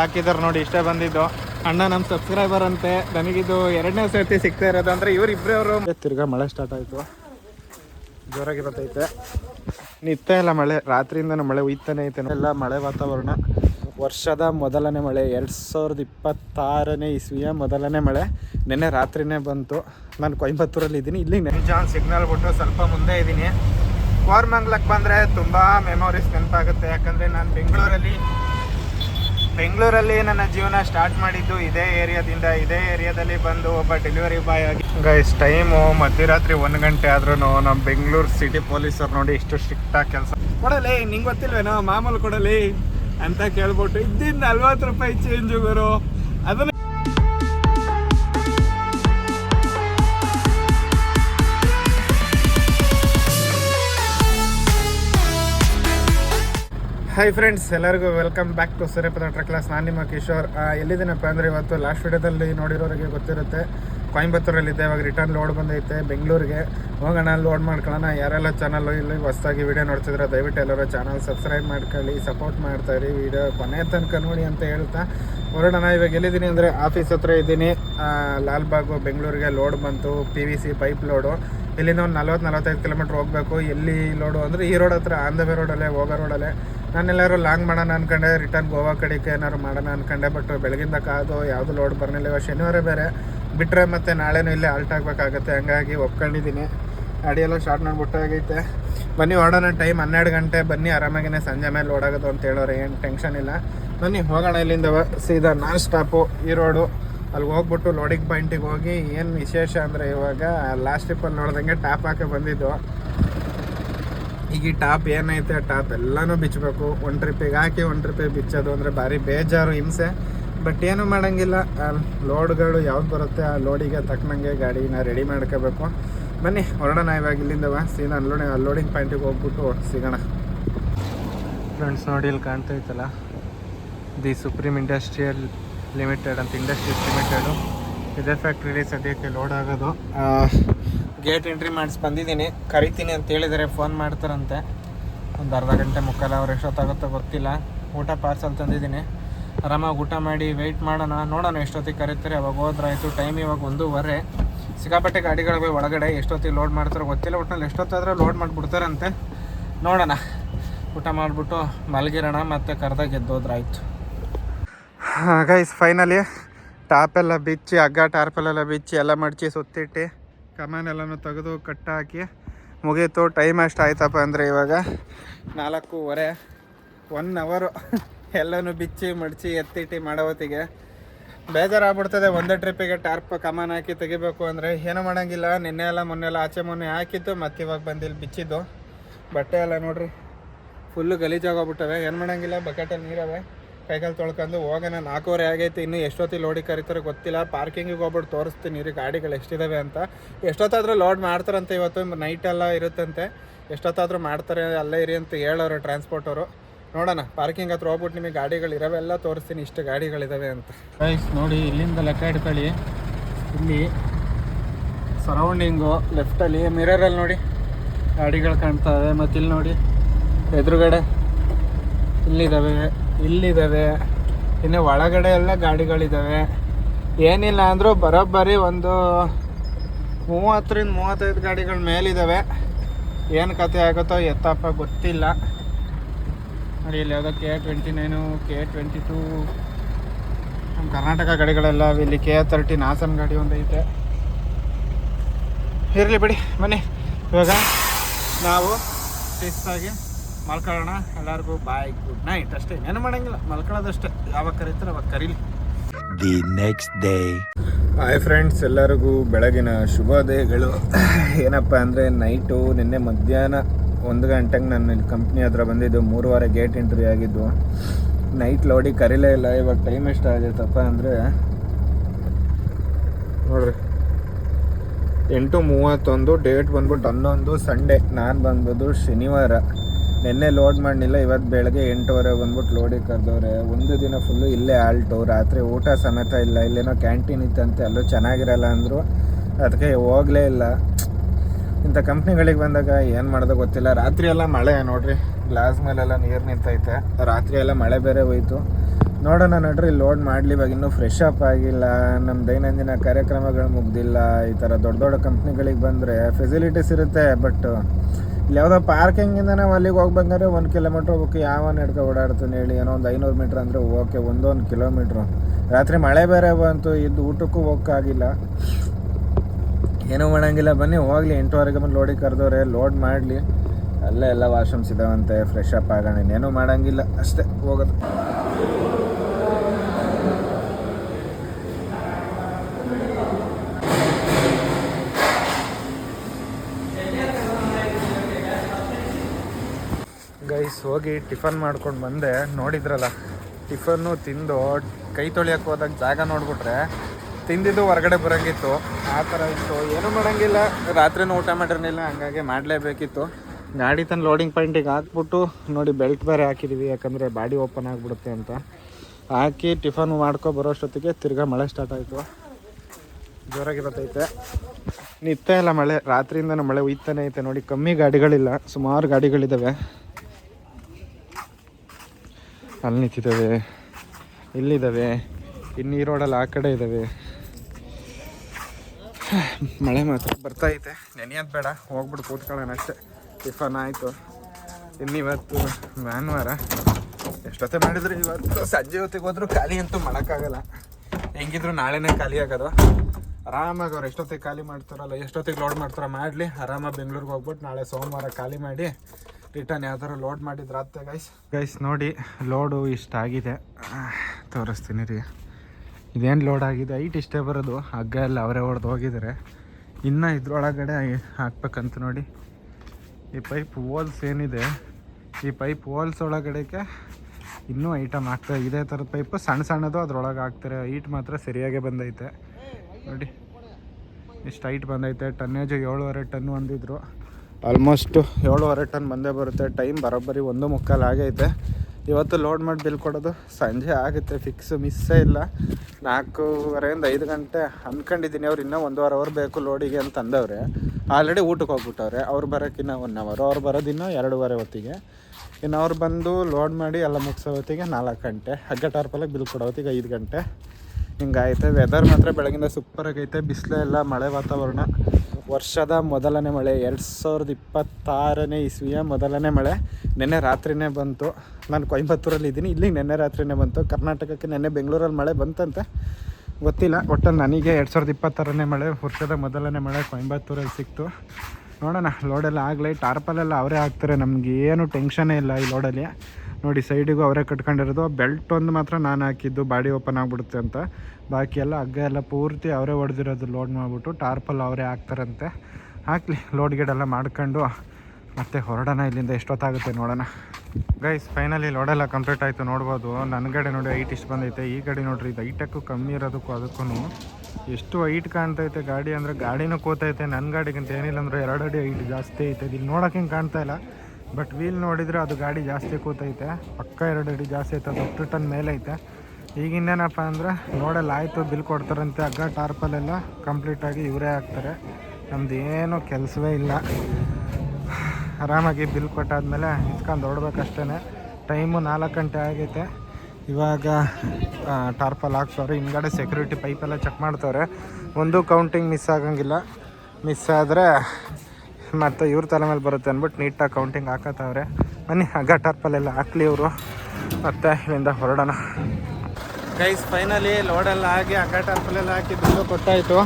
ಹಾಕಿದಾರೆ ನೋಡಿ, ಇಷ್ಟೇ ಬಂದಿದ್ದು. ಅಣ್ಣ ನಮ್ಮ ಸಬ್ಸ್ಕ್ರೈಬರ್ ಅಂತೆ ನನಗಿದು ಎರಡನೇ ಸರ್ತಿ ಸಿಗ್ತಾ ಇರೋದು ಅಂದ್ರೆ ಅವರು ತಿರ್ಗಾ ಮಳೆ ಸ್ಟಾರ್ಟ್ ಆಯಿತು. ಜೋರಾಗಿರತ್ತೈತೆ ನಿತ್ಯ ಇಲ್ಲ ಮಳೆ ರಾತ್ರಿಯಿಂದ ಮಳೆ ಉಯ್ತಾನೆ ಐತೆ ಎಲ್ಲ ಮಳೆ ವಾತಾವರಣ. ವರ್ಷದ ಮೊದಲನೇ ಮಳೆ, ಎರಡು ಸಾವಿರದ ಇಪ್ಪತ್ತಾರನೇ ಇಸ್ವಿಯ ಮೊದಲನೇ ಮಳೆ. ನಿನ್ನೆ ರಾತ್ರಿನೇ ಬಂತು. ನಾನು ಕೊಯಂಬತ್ತೂರಲ್ಲಿ ಇದ್ದೀನಿ. ಇಲ್ಲಿ ಜಾನ್ ಸಿಗ್ನಲ್ ಬಿಟ್ಟು ಸ್ವಲ್ಪ ಮುಂದೆ ಇದ್ದೀನಿ. ಕೋರ್ಮಂಗ್ಲಕ್ಕೆ ಬಂದರೆ ತುಂಬ ಮೆಮೊರೀಸ್ ನೆನಪಾಗುತ್ತೆ. ಯಾಕಂದರೆ ನಾನು ಬೆಂಗಳೂರಲ್ಲಿ ಬೆಂಗಳೂರಲ್ಲಿ ನನ್ನ ಜೀವನ ಸ್ಟಾರ್ಟ್ ಮಾಡಿದ್ದು ಇದೇ ಏರಿಯಾದಿಂದ ಇದೇ ಏರಿಯಾದಲ್ಲಿ ಬಂದು ಒಬ್ಬ ಡೆಲಿವರಿ ಬಾಯ್ ಆಗಿ. ಗೈಸ್ ಟೈಮು ಮಧ್ಯರಾತ್ರಿ ಒಂದು ಗಂಟೆ ಆದ್ರೂ ನಮ್ಮ ಬೆಂಗಳೂರು ಸಿಟಿ ಪೊಲೀಸರು ನೋಡಿ ಇಷ್ಟು ಸ್ಟ್ರಿಕ್ಟಾಗಿ ಕೆಲಸ. ಕೊಡಲಿ, ನಿಂಗೆ ಗೊತ್ತಿಲ್ವೇನೋ? ಮಾಮೂಲು ಕೊಡಲಿ ಅಂತ ಕೇಳ್ಬಿಟ್ಟು ಇದ್ದಿದ್ದು ನಲ್ವತ್ತು ರೂಪಾಯಿ ಚೇಂಜ್ ಗುರು. ಅದನ್ನ ಹಾಯ್ ಫ್ರೆಂಡ್ಸ್ ಎಲ್ಲರಿಗೂ welcome back to Suryapada class ನಾನು ನಿಮ್ಮ ಕಿಶೋರ್. ಎಲ್ಲಿದ್ದೀನಪ್ಪ ಅಂದರೆ ಇವತ್ತು ಲಾಸ್ಟ್ ವಿಡಿಯೋದಲ್ಲಿ ನೋಡಿರೋರಿಗೆ ಗೊತ್ತಿರುತ್ತೆ. ಕೊಯಂಬತ್ತೂರಲ್ಲಿದ್ದೆ ಇವಾಗ ರಿಟರ್ನ್ ಲೋಡ್ ಬಂದೈತೆ ಬೆಂಗಳೂರಿಗೆ. ಹೋಗೋಣ ಲೋಡ್ ಮಾಡ್ಕೊಳ್ಳೋಣ. ಯಾರೆಲ್ಲ ಚಾನಲ್ ಇಲ್ಲಿ ಹೊಸ್ತಾಗಿ ವೀಡಿಯೋ ನೋಡ್ತಿದ್ರೆ ದಯವಿಟ್ಟು ಎಲ್ಲರೂ ಚಾನಲ್ ಸಬ್ಸ್ಕ್ರೈಬ್ ಮಾಡ್ಕೊಳ್ಳಿ ಸಪೋರ್ಟ್ ಮಾಡ್ತಾಯಿರಿ ವಿಡಿಯೋ ಕೊನೆ ತನಕ ನೋಡಿ ಅಂತ ಹೇಳ್ತಾ ಹೊರಡೋಣ. ಇವಾಗ ಎಲ್ಲಿದ್ದೀನಿ ಅಂದರೆ ಆಫೀಸ್ ಹತ್ರ ಇದ್ದೀನಿ. ಲಾಲ್ ಲಾಲ್ಬಾಗು, ಬೆಂಗಳೂರಿಗೆ ಲೋಡ್ ಬಂತು P V C pipe load ಇಲ್ಲಿಂದ ಒಂದು ನಲ್ವತ್ತು ನಲ್ವತ್ತೈದು ಕಿಲೋಮೀಟ್ರ್ ಹೋಗಬೇಕು. ಎಲ್ಲಿ ಲೋಡು ಅಂದರೆ ಈ ರೋಡ್ ಹತ್ರ ಆನ್ ದ ವೇ ರೋಡಲ್ಲೇ ಹೋಗೋ ರೋಡಲ್ಲೇ ನಾನೆಲ್ಲರೂ ಲಾಂಗ್ ಮಾಡೋಣ ಅನ್ಕೊಂಡೆ ರಿಟರ್ನ್ ಗೋವಾ ಕಡೆಗೆ ಏನಾದ್ರು ಮಾಡೋಣ ಅನ್ಕೊಂಡೆ ಬಟ್ ಬೆಳಗಿಂದ ಕಾದು ಯಾವುದು ಲೋಡ್ ಬರಲಿಲ್ಲ. ಇವಾಗ ಶನಿವಾರ ಬೇರೆ. ಬಿಟ್ಟರೆ ಮತ್ತೆ ನಾಳೆನೂ ಇಲ್ಲೇ ಆಲ್ಟ್ ಆಗಬೇಕಾಗತ್ತೆ. ಹಂಗಾಗಿ ಒಪ್ಕೊಂಡಿದ್ದೀನಿ. ಅಡಿಯೆಲ್ಲ ಶಾರ್ಟ್ ಮಾಡಿಬಿಟ್ಟಾಗೈತೆ ಬನ್ನಿ ಓಡೋಣ ಟೈಮ್ ಹನ್ನೆರಡು ಗಂಟೆ. ಬನ್ನಿ ಆರಾಮಾಗಿನೇ ಸಂಜೆ ಮೇಲೆ ಓಡಾಗೋದು ಅಂತ ಹೇಳೋರು. ಏನು ಟೆನ್ಷನ್ ಇಲ್ಲ. ಬನ್ನಿ ಹೋಗೋಣ ಇಲ್ಲಿಂದ. ಸೀದಾ ನಾನ್ ಸ್ಟಾಪು ಈ ರೋಡು ಅಲ್ಲಿ ಹೋಗ್ಬಿಟ್ಟು ಲೋಡಿಂಗ್ ಪಾಯಿಂಟಿಗೆ ಹೋಗಿ ಏನು ವಿಶೇಷ ಅಂದರೆ ಇವಾಗ ಲಾಸ್ಟ್ ಟ್ರಿಪ್ಪಲ್ಲಿ ನೋಡ್ದಂಗೆ ಟಾಪ್ ಹಾಕಿ ಬಂದಿದ್ದು. ಈಗ ಟಾಪ್ ಏನೈತೆ ಟಾಪ್ ಎಲ್ಲನೂ ಬಿಚ್ಚಬೇಕು ಒಂದು ಟ್ರಿಪ್ಪಿಗೆ ಹಾಕಿ ಒನ್ ಟ್ರಿಪ್ಪಿಗೆ ಬಿಚ್ಚೋದು ಅಂದರೆ ಭಾರಿ ಬೇಜಾರು, ಹಿಂಸೆ. ಬಟ್ ಏನು ಮಾಡೋಂಗಿಲ್ಲ. ಲೋಡ್ಗಳು ಯಾವ್ದು ಬರುತ್ತೆ, ಆ ಲೋಡಿಗೆ ತಕ್ಕನಂಗೆ ಗಾಡಿನ ರೆಡಿ ಮಾಡ್ಕೋಬೇಕು. ಬನ್ನಿ, ಹೊರಡೋಣ ಇವಾಗ ಇಲ್ಲಿಂದವ ಸೀದಾ ಅನ್ಲೋಡಿ ಅನ್ಲೋಡಿಂಗ್ ಪಾಯಿಂಟಿಗೆ ಹೋಗ್ಬಿಟ್ಟು ಸಿಗೋಣ. ಫ್ರೆಂಡ್ಸ್, ನೋಡಿ ಇಲ್ಲಿ ಕಾಣ್ತಾ ಇತ್ತಲ್ಲ? ದಿ ಸುಪ್ರೀಂ ಇಂಡಸ್ಟ್ರಿಯಲ್ ಲಿಮಿಟೆಡ್ ಅಂತ ಇಂಡಸ್ಟ್ರೀಸ್ ಲಿಮಿಟೆಡು. ಇದೇ ಫ್ಯಾಕ್ಟ್ರಿಲಿ ಸದ್ಯಕ್ಕೆ ಲೋಡ್ ಆಗೋದು. ಗೇಟ್ ಎಂಟ್ರಿ ಮಾಡಿಸಿ ಬಂದಿದ್ದೀನಿ. ಕರಿತೀನಿ ಅಂತ ಹೇಳಿದರೆ ಫೋನ್ ಮಾಡ್ತಾರಂತೆ. ಒಂದು ಅರ್ಧ ಗಂಟೆ ಮುಕ್ಕಾಲ ಅವ್ರು ಎಷ್ಟೊತ್ತಾಗುತ್ತೋ ಗೊತ್ತಿಲ್ಲ. ಊಟ ಪಾರ್ಸಲ್ ತಂದಿದ್ದೀನಿ. ಆರಾಮಾಗಿ ಊಟ ಮಾಡಿ ವೆಯ್ಟ್ ಮಾಡೋಣ. ನೋಡೋಣ ಎಷ್ಟೊತ್ತಿಗೆ ಕರೀತಾರೆ. ಅವಾಗ ಹೋದ್ರಾಯ್ತು ಟೈಮ್ ಇವಾಗ ಒಂದೂವರೆ. ಸಿಕ್ಕಾಪಟ್ಟೆ ಗಾಡಿಗಳಿವೆ ಒಳಗಡೆ ಎಷ್ಟೊತ್ತಿಗೆ ಲೋಡ್ ಮಾಡ್ತಾರೋ ಗೊತ್ತಿಲ್ಲ. ಒಟ್ಟಿನಲ್ಲಿ ಎಷ್ಟೊತ್ತಾದರೂ ಲೋಡ್ ಮಾಡಿಬಿಡ್ತಾರಂತೆ. ನೋಡೋಣ. ಊಟ ಮಾಡಿಬಿಟ್ಟು ಮಲಗಿರೋಣ ಮತ್ತು ಕರೆದಾಗ ಗೆದ್ದೋದ್ರಾಯ್ತು ಗೈಸ್ ಫೈನಲಿ ಟಾಪೆಲ್ಲ ಬಿಚ್ಚಿ, ಹಗ್ಗ ಟಾರ್ಪೆಲ್ಲ ಬಿಚ್ಚಿ, ಎಲ್ಲ ಮಡಚಿ ಸುತ್ತಿಟ್ಟು. ಕಮಾನೆಲ್ಲನೂ ತೆಗೆದು ಕಟ್ಟಾಕಿ ಮುಗೀತು. ಟೈಮ್ ಅಷ್ಟು ಆಯ್ತಪ್ಪ ಅಂದರೆ ಇವಾಗ ನಾಲ್ಕೂವರೆ. ಒನ್ ಅವರು ಎಲ್ಲನೂ ಬಿಚ್ಚಿ ಮಡಚಿ ಎತ್ತಿಟ್ಟು ಮಾಡೋ ಹೊತ್ತಿಗೆ ಬೇಜಾರಾಗ್ಬಿಡ್ತದೆ. ಒಂದೇ ಟ್ರಿಪ್ಪಿಗೆ ಟಾರ್ಪ್ ಕಮಾನ್ ಹಾಕಿ ತೆಗಿಬೇಕು ಅಂದರೆ ಏನೂ ಮಾಡೋಂಗಿಲ್ಲ. ನಿನ್ನೆ ಎಲ್ಲ, ಮೊನ್ನೆ ಎಲ್ಲ, ಆಚೆ ಮೊನ್ನೆ ಹಾಕಿತ್ತು ಮತ್ತು ಇವಾಗ ಬಂದು ಇಲ್ಲಿ ಬಿಚ್ಚಿದ್ದು. ಬಟ್ಟೆ ಎಲ್ಲ ನೋಡ್ರಿ ಫುಲ್ಲು ಗಲೀಜಾಗೋಗ್ಬಿಟ್ಟವೆ ಏನು ಮಾಡೋಂಗಿಲ್ಲ, ಬಕೆಟಲ್ಲಿ ನೀರವೆ. ಕೈಕಾಲು ತೊಳ್ಕೊಂಡು ಹೋಗೋಣ. ನಾಲ್ಕೂವರೆ ಆಗೈತೆ ಇನ್ನು ಎಷ್ಟೊತ್ತಿಗೆ ಲೋಡಿ ಕರೀತಾರೆ ಗೊತ್ತಿಲ್ಲ. ಪಾರ್ಕಿಂಗಿಗೆ ಹೋಗ್ಬಿಟ್ಟು ತೋರಿಸ್ತೀನಿ ರೀ ಗಾಡಿಗಳು ಎಷ್ಟಿದ್ದಾವೆ ಅಂತ. ಎಷ್ಟೊತ್ತಾದರೂ ಲೋಡ್ ಮಾಡ್ತಾರಂತೆ ಇವತ್ತು. ನೈಟ್ ಎಲ್ಲ ಇರುತ್ತಂತೆ. ಎಷ್ಟೊತ್ತಾದರೂ ಮಾಡ್ತಾರೆ, ಅಲ್ಲೇ ಇರಿ ಅಂತ ಹೇಳೋರು ಟ್ರಾನ್ಸ್ಪೋರ್ಟವರು ನೋಡೋಣ ಪಾರ್ಕಿಂಗ್ ಹತ್ರ ಹೋಗ್ಬಿಟ್ಟು ನಿಮಗೆ ಗಾಡಿಗಳು ಇರೋವೆಲ್ಲ ತೋರಿಸ್ತೀನಿ ಇಷ್ಟು ಗಾಡಿಗಳಿದ್ದಾವೆ ಅಂತ. ಪ್ರೈಸ್ ನೋಡಿ ಇಲ್ಲಿಂದ ಲೆಕ್ಕ ಇಟ್ಕೊಳ್ಳಿ ಇಲ್ಲಿ ಸರೌಂಡಿಂಗು ಲೆಫ್ಟಲ್ಲಿ ಮಿರರಲ್ಲಿ ನೋಡಿ ಗಾಡಿಗಳು ಕಾಣ್ತಾವೆ ಮತ್ತು ಇಲ್ಲಿ ನೋಡಿ ಎದುರುಗಡೆ ಇಲ್ಲಿದ್ದಾವೆ ಇಲ್ಲಿದ್ದಾವೆ ಇನ್ನು ಒಳಗಡೆ ಎಲ್ಲ ಗಾಡಿಗಳಿದ್ದಾವೆ ಏನಿಲ್ಲ ಅಂದರೂ ಬರೋಬ್ಬರಿ ಒಂದು ಮೂವತ್ತರಿಂದ ಮೂವತ್ತೈದು ಗಾಡಿಗಳ ಮೇಲಿದ್ದಾವೆ ಏನು ಕತೆ ಆಗುತ್ತೋ ಎತ್ತಪ್ಪ ಗೊತ್ತಿಲ್ಲ. ನೋಡಿ, ಇಲ್ಲಿ ಯಾವುದೋ K twenty nine K twenty two ನಮ್ಮ ಕರ್ನಾಟಕ ಗಾಡಿಗಳೆಲ್ಲ. ಇಲ್ಲಿ ಕೆ ತರ್ಟಿ ಹಾಸನ್ ಗಾಡಿ ಒಂದು ಐತೆ. ಇರಲಿ ಬಿಡಿ, ಬನ್ನಿ. ಇವಾಗ ನಾವು ಶಿಸ್ತಾಗಿ ಮಲ್ಕೊಳ್ಳೋಣ. ಎಲ್ಲರಿಗೂ ಬಾಯ್ ಗುಡ್ ನೈಟ್ ಅಷ್ಟೇ ಏನು ಮಾಡೋಂಗಿಲ್ಲ. ಮಲ್ಕೊಳ್ಳೋದಷ್ಟೇ. ಯಾವಾಗ ಕರೀತಾರೆ ಅವಾಗ ಕರೀಲಿ. The next day hi friends ಎಲ್ಲರಿಗೂ ಬೆಳಗಿನ ಶುಭೋದಯಗಳು. ಏನಪ್ಪ ಅಂದರೆ ನೈಟು ನಿನ್ನೆ ಮಧ್ಯಾಹ್ನ ಒಂದು ಗಂಟೆಗೆ ನಾನು ಇಲ್ಲಿ ಕಂಪ್ನಿ ಹತ್ರ ಬಂದಿದ್ದು ಮೂರುವರೆ ಗೇಟ್ ಎಂಟ್ರಿ ಆಗಿದ್ದು. ನೈಟ್ ಲೋಡಿ ಕರೀಲೇ ಇಲ್ಲ ಇವಾಗ ಟೈಮ್ ಎಷ್ಟು ಆಗೈತಪ್ಪ ಅಂದರೆ ನೋಡ್ರಿ. ಎಂಟು ಮೂವತ್ತೊಂದು ಡೇಟ್ ಬಂದ್ಬಿಟ್ಟು ಹನ್ನೊಂದು ಸಂಡೇ ನಾನು ಬಂದ್ಬಿಟ್ಟು ಶನಿವಾರ. ನಿನ್ನೆ ಲೋಡ್ ಮಾಡಲಿಲ್ಲ ಇವತ್ತು ಬೆಳಗ್ಗೆ ಎಂಟುವರೆ ಬಂದ್ಬಿಟ್ಟು ಲೋಡಿಗೆ ಕರೆದವ್ರೆ. ಒಂದು ದಿನ ಫುಲ್ಲು ಇಲ್ಲೇ ಆಲ್ಟು ರಾತ್ರಿ ಊಟ ಸಮೇತ ಇಲ್ಲ, ಇಲ್ಲೇನೋ ಕ್ಯಾಂಟೀನ್ ಇತ್ತಂತೆ, ಅಲ್ಲೂ ಚೆನ್ನಾಗಿರಲ್ಲ ಅಂದರು. ಅದಕ್ಕೆ ಹೋಗಲೇ ಇಲ್ಲ. ಇಂಥ ಕಂಪ್ನಿಗಳಿಗೆ ಬಂದಾಗ ಏನು ಮಾಡೋದು ಗೊತ್ತಿಲ್ಲ. ರಾತ್ರಿ ಎಲ್ಲ ಮಳೆ, ನೋಡ್ರಿ ಗ್ಲಾಸ್ ಮೇಲೆಲ್ಲ ನೀರು ನಿಂತೈತೆ. ರಾತ್ರಿ ಎಲ್ಲ ಮಳೆ ಬೇರೆ ಹೋಯ್ತು. ನೋಡೋಣ ನೋಡ್ರಿ ಲೋಡ್ ಮಾಡಲಿ, ಇವಾಗ ಇನ್ನೂ ಫ್ರೆಶ್ ಅಪ್ ಆಗಿಲ್ಲ. ನಮ್ಮ ದೈನಂದಿನ ಕಾರ್ಯಕ್ರಮಗಳು ಮುಗ್ದಿಲ್ಲ. ಈ ಥರ ದೊಡ್ಡ ದೊಡ್ಡ ಕಂಪ್ನಿಗಳಿಗೆ ಬಂದರೆ ಫೆಸಿಲಿಟೀಸ್ ಇರುತ್ತೆ ಬಟ್ ಇಲ್ಲಿ ಯಾವುದೋ ಪಾರ್ಕಿಂಗಿಂದ ನಾವು ಅಲ್ಲಿಗೆ ಹೋಗ್ಬೇಕಂದ್ರೆ ಒಂದು ಕಿಲೋಮೀಟ್ರ್ ಹೋಗಕ್ಕೆ ಯಾವ ನಡ್ಕೊ ಓಡಾಡ್ತಾನೆ ಹೇಳಿ, ಏನೋ ಒಂದು ಐನೂರು ಮೀಟ್ರ್ ಅಂದರೆ ಓಕೆ ಒಂದೊಂದು ಕಿಲೋಮೀಟ್ರು ರಾತ್ರಿ ಮಳೆ ಬೇರೆ ಬಂತು ಇದ್ದು ಊಟಕ್ಕೂ ಹೋಗೋಕ್ಕಾಗಿಲ್ಲ. ಏನೂ ಮಾಡಂಗಿಲ್ಲ, ಬನ್ನಿ ಹೋಗ್ಲಿ, ಎಂಟುವರೆಗೆ ಬಂದು ಲೋಡಿಗೆ ಕರೆದವ್ರೆ ಲೋಡ್ ಮಾಡಲಿ. ಅಲ್ಲೇ ಎಲ್ಲ ವಾಶ್ರೂಮ್ಸ್ ಇದಾವಂತೆ ಫ್ರೆಶ್ ಅಪ್ ಆಗೋಣ, ಇನ್ನೇನು ಮಾಡಂಗಿಲ್ಲ, ಅಷ್ಟೇ, ಹೋಗೋದು. ಗೈಸ್ ಹೋಗಿ ಟಿಫನ್ ಮಾಡ್ಕೊಂಡು ಬಂದೆ. ನೋಡಿದ್ರಲ್ಲ, ಟಿಫನ್ನು ತಿಂದು ಕೈ ತೊಳಿಯಕ್ಕೆ ಹೋದಾಗ ಜಾಗ ನೋಡಿಬಿಟ್ರೆ ತಿಂದಿದ್ದು ಹೊರಗಡೆ ಬರೋಂಗಿತ್ತು. ಆ ಥರ ಇತ್ತು. ಏನೂ ಮಾಡೋಂಗಿಲ್ಲ. ರಾತ್ರಿನೂ ಊಟ ಮಾಡಿರಲಿಲ್ಲ, ಹಂಗಾಗಿ ಮಾಡಲೇಬೇಕಿತ್ತು. ಗಾಡಿ ತಂದು ಲೋಡಿಂಗ್ ಪಾಯಿಂಟಿಗೆ ಹಾಕ್ಬಿಟ್ಟು ನೋಡಿ ಬೆಲ್ಟ್ ಬೇರೆ ಹಾಕಿದ್ದೀವಿ ಯಾಕಂದರೆ ಬಾಡಿ ಓಪನ್ ಆಗಿಬಿಡುತ್ತೆ ಅಂತ. ಹಾಕಿ ಟಿಫನ್ ಮಾಡ್ಕೊ ಬರೋಷ್ಟೊತ್ತಿಗೆ ತಿರ್ಗಾ ಮಳೆ ಸ್ಟಾರ್ಟ್ ಆಯಿತು. ಜೋರಾಗಿರತ್ತೈತೆ ನಿತ್ತ ಇಲ್ಲ ಮಳೆ, ರಾತ್ರಿಯಿಂದನೂ ಮಳೆ ಉಯ್ತಾನೆ ಐತೆ ನೋಡಿ. ಕಮ್ಮಿ ಗಾಡಿಗಳಿಲ್ಲ. ಸುಮಾರು ಗಾಡಿಗಳಿದ್ದಾವೆ ಅಲ್ಲಿ ನಿಂತಿದ್ದಾವೆ. ಇಲ್ಲಿದ್ದಾವೆ. ಇನ್ನು ಈ ರೋಡಲ್ಲಿ ಆ ಕಡೆ ಇದ್ದಾವೆ. ಮಳೆ ಮಾತ್ರ ಬರ್ತಾ ಐತೆ. ನೆನೆಯೋದು ಬೇಡ. ಹೋಗ್ಬಿಟ್ಟು ಕೂತ್ಕೊಳ್ಳೋಣ ಅಷ್ಟೇ. ಟಿಫನ್ ಆಯಿತು. ಇನ್ನಿವತ್ತು ಭಾನುವಾರ. ಎಷ್ಟೊತ್ತೆ ಮಾಡಿದ್ರು ಇವತ್ತು? ಸಂಜೆ ಹೊತ್ತಿಗೆ ಹೋದ್ರು ಖಾಲಿ ಅಂತೂ ಮಾಡೋಕ್ಕಾಗಲ್ಲ. ಹೆಂಗಿದ್ರು ನಾಳೆನೇ ಖಾಲಿ ಆಗೋದು. ಆರಾಮಾಗಿ ಅವ್ರು ಎಷ್ಟೊತ್ತಿಗೆ ಖಾಲಿ ಮಾಡ್ತಾರಲ್ಲ, ಎಷ್ಟೊತ್ತಿಗೆ ಲೋಡ್ ಮಾಡ್ತಾರೋ ಮಾಡಲಿ. ಆರಾಮಾಗಿ ಬೆಂಗಳೂರಿಗೆ ಹೋಗ್ಬಿಟ್ಟು ನಾಳೆ ಸೋಮವಾರ ಖಾಲಿ ಮಾಡಿ ರಿಟರ್ನ್ ಯಾವ್ದಾರು ಲೋಡ್ ಮಾಡಿದ್ರೆ ಆತ್ತೆ ಗೈಸ್ ಗೈಸ್ ನೋಡಿ ಲೋಡು ಇಷ್ಟ ಆಗಿದೆ. ತೋರಿಸ್ತೀನಿ ರೀ. ಇದೇನು ಲೋಡ್ ಆಗಿದೆ? ಐಟ್ ಇಷ್ಟೇ ಬರೋದು. ಹಗ್ಗ ಎಲ್ಲ ಅವರೇ ಹೊಡೆದು ಹೋಗಿದ್ದಾರೆ. ಇನ್ನು ಇದ್ರೊಳಗಡೆ ಹಾಕ್ಬೇಕಂತ ನೋಡಿ. ಈ ಪೈಪ್ ಹೋಲ್ಸ್ ಏನಿದೆ? ಈ ಪೈಪ್ ಹೋಲ್ಸ್ ಒಳಗಡೆಗೆ ಇನ್ನೂ ಐಟಮ್ ಹಾಕ್ತಾರೆ ಇದೇ. ಥರದ ಪೈಪು ಸಣ್ಣ ಸಣ್ಣದು ಅದ್ರೊಳಗೆ ಹಾಕ್ತಾರೆ. ಐಟ್ ಮಾತ್ರ ಸರಿಯಾಗೇ ಬಂದೈತೆ. ನೋಡಿ. ಇಷ್ಟು ಐಟ್ ಬಂದೈತೆ. ಟನ್ನೇಜು ಏಳುವರೆ ಟನ್ ಒಂದಿದ್ರು. ಆಲ್ಮೋಸ್ಟ್ ಏಳುವರೆ ಟನ್ ಬಂದೇ ಬರುತ್ತೆ. ಟೈಮ್ ಬರೋಬ್ಬರಿ ಒಂದು ಮುಕ್ಕಾಲು ಆಗೈತೆ. ಇವತ್ತು ಲೋಡ್ ಮಾಡಿ ಬಿಲ್ ಕೊಡೋದು ಸಂಜೆ ಆಗುತ್ತೆ ಫಿಕ್ಸ್ ಮಿಸ್ಸೇ ಇಲ್ಲ. ನಾಲ್ಕೂವರೆಯಿಂದ ಐದು ಗಂಟೆ ಅಂದ್ಕೊಂಡಿದ್ದೀನಿ ಅವ್ರು ಇನ್ನೂ ಒಂದೂವರೆ ಅವರ್ ಬೇಕು ಲೋಡಿಗೆ ಅಂತ ಅಂದವ್ರೆ. ಆಲ್ರೆಡಿ ಊಟಕ್ಕೆ ಹೋಗ್ಬಿಟ್ಟವ್ರೆ. ಅವ್ರು ಬರೋಕ್ಕಿನ್ನ ಒನ್ ಅವರು ಅವ್ರು ಬರೋದಿನ್ನ ಎರಡೂವರೆ ಹೊತ್ತಿಗೆ. ಇನ್ನು ಅವ್ರು ಬಂದು ಲೋಡ್ ಮಾಡಿ ಎಲ್ಲ ಮುಗಿಸೋ ಹೊತ್ತಿಗೆ ನಾಲ್ಕು ಗಂಟೆ. ಹಗ್ಗ ಟಾರ್ಪಲಾಗಿ ಬಿಲ್ ಕೊಡೋ ಹೊತ್ತಿಗೆ ಐದು ಗಂಟೆ. ಹಿಂಗಾಯ್ತು. ವೆದರ್ ಮಾತ್ರ ಬೆಳಗಿಂದ ಸೂಪರಾಗೈತೆ ಆಗೈತೆ. ಬಿಸಿಲು ಎಲ್ಲ ಮಳೆ ವಾತಾವರಣ. ವರ್ಷದ ಮೊದಲನೇ ಮಳೆ, ಎರಡು ಸಾವಿರದ ಇಪ್ಪತ್ತಾರನೇ ಇಸ್ವಿಯ ಮೊದಲನೇ ಮಳೆ. ನಿನ್ನೆ ರಾತ್ರಿನೇ ಬಂತು. ನಾನು ಕೊಯಂಬತ್ತೂರಲ್ಲಿ ಇದ್ದೀನಿ. ಇಲ್ಲಿಗೆ ನಿನ್ನೆ ರಾತ್ರಿನೇ ಬಂತು. ಕರ್ನಾಟಕಕ್ಕೆ ನಿನ್ನೆ ಬೆಂಗಳೂರಲ್ಲಿ ಮಳೆ ಬಂತಂತೆ. ಗೊತ್ತಿಲ್ಲ. ಒಟ್ಟು ನನಗೆ ಎರಡು ಸಾವಿರದ ಇಪ್ಪತ್ತಾರನೇ ಮಳೆ, ವರ್ಷದ ಮೊದಲನೇ ಮಳೆ ಕೊಯಂಬತ್ತೂರಲ್ಲಿ ಸಿಕ್ತು. ನೋಡೋಣ. ಲೋಡೆಲ್ಲ ಆಗಲಿ ಟಾರ್ಪಲೆಲ್ಲ ಅವರೇ ಹಾಕ್ತಾರೆ. ನಮಗೇನು ಟೆನ್ಷನೇ ಇಲ್ಲ ಈ ಲೋಡಲ್ಲಿ. ನೋಡಿ, ಸೈಡಿಗೂ ಅವರೇ ಕಟ್ಕೊಂಡಿರೋದು. ಬೆಲ್ಟ್ ಒಂದು ಮಾತ್ರ ನಾನು ಹಾಕಿದ್ದು. ಬಾಡಿ ಓಪನ್ ಆಗಿಬಿಡುತ್ತೆ ಅಂತ. ಬಾಕಿ ಎಲ್ಲ ಹಗ್ಗ ಎಲ್ಲ ಪೂರ್ತಿ ಅವರೇ ಹೊಡೆದಿರೋದು ಲೋಡ್ ಮಾಡಿಬಿಟ್ಟು. ಟಾರ್ಪಲ್ ಅವರೇ ಹಾಕ್ತಾರಂತೆ. ಹಾಕಲಿ, ಲೋಡ್ ಗೀಡೆಲ್ಲ ಮಾಡ್ಕೊಂಡು. ಮತ್ತೆ ಹೊರಡೋಣ ಇಲ್ಲಿಂದ. ಎಷ್ಟೊತ್ತಾಗುತ್ತೆ ನೋಡೋಣ. ಗೈಸ್ ಫೈನಲಿ ಲೋಡೆಲ್ಲ ಕಂಪ್ಲೀಟ್ ಆಯಿತು. ನೋಡ್ಬೋದು. ನನ್ನ ಕಡೆ ನೋಡಿ ಐಟ್ ಇಷ್ಟು ಬಂದೈತೆ. ಈ ಕಡೆ ನೋಡ್ರಿ, ಇದು ಐಟಕ್ಕೂ ಕಮ್ಮಿ ಇರೋದಕ್ಕೂ ಅದಕ್ಕೂ ಎಷ್ಟು ಐಟ್ ಕಾಣ್ತೈತೆ ಗಾಡಿ ಅಂದರೆ ಗಾಡಿನೂ ಕೂತೈತೆ. ನನ್ನ ಗಾಡಿಗಿಂತ ಏನಿಲ್ಲ ಅಂದರೆ ಎರಡು ಅಡಿ ಐಟ್ ಜಾಸ್ತಿ ಐತೆ. ಇಲ್ಲಿ ನೋಡೋಕೆ ಹಿಂಗೆ ಕಾಣ್ತಾ ಇಲ್ಲ. ಬಟ್ ವೀಲ್ ನೋಡಿದರೆ ಅದು ಗಾಡಿ ಜಾಸ್ತಿ ಕೂತೈತೆ. ಪಕ್ಕ ಎರಡು ಅಡಿ ಜಾಸ್ತಿ ಐತೆ, ಅದು ಹತ್ತು ಟನ್ ಮೇಲೆ ಐತೆ. ಈಗ ಅಂದರೆ ನೋಡಲ್ಲ, ಆಯಿತು, ಬಿಲ್ ಕೊಡ್ತಾರಂತೆ, ಹಗ್ಗ ಟಾರ್ಪಲೆಲ್ಲ ಕಂಪ್ಲೀಟಾಗಿ ಇವರೇ ಹಾಕ್ತಾರೆ. ನಮ್ದು ಏನೂ ಕೆಲಸವೇ ಇಲ್ಲ. ಆರಾಮಾಗಿ ಬಿಲ್ ಕೊಟ್ಟಾದಮೇಲೆ ಇಸ್ಕೊಂಡು ಹೊಡ್ಬೇಕಷ್ಟೇ ಟೈಮು ನಾಲ್ಕು ಗಂಟೆ ಆಗೈತೆ. ಇವಾಗ ಟಾರ್ಪಲ್ ಹಾಕ್ಸೋರು ಹಿಂಗಡೆ ಸೆಕ್ಯೂರಿಟಿ ಪೈಪೆಲ್ಲ ಚೆಕ್ ಮಾಡ್ತವ್ರೆ. ಒಂದು ಕೌಂಟಿಂಗ್ ಮಿಸ್ ಆಗಂಗಿಲ್ಲ. ಮಿಸ್ ಆದರೆ ಮತ್ತು ಇವ್ರ ತಲೆ ಮೇಲೆ ಬರುತ್ತೆ ಅಂದ್ಬಿಟ್ಟು ನೀಟಾಗಿ ಕೌಂಟಿಂಗ್ ಹಾಕತ್ತವ್ರೆ. ಬನ್ನಿ ಹಗ್ಗ ಟಾರ್ಪಲೆಲ್ಲ ಹಾಕ್ಲಿ ಇವರು. ಮತ್ತೆ ಇಲ್ಲಿಂದ ಹೊರಡೋಣ. ಗೈಸ್ ಫೈನಲಿ ಲೋಡೆಲ್ಲ ಆಗಿ ಹಗ್ಗ ಟಾರ್ಪಲೆಲ್ಲ ಹಾಕಿ ಬಿಲ್ಲು ಕೊಟ್ಟಾಯಿತು.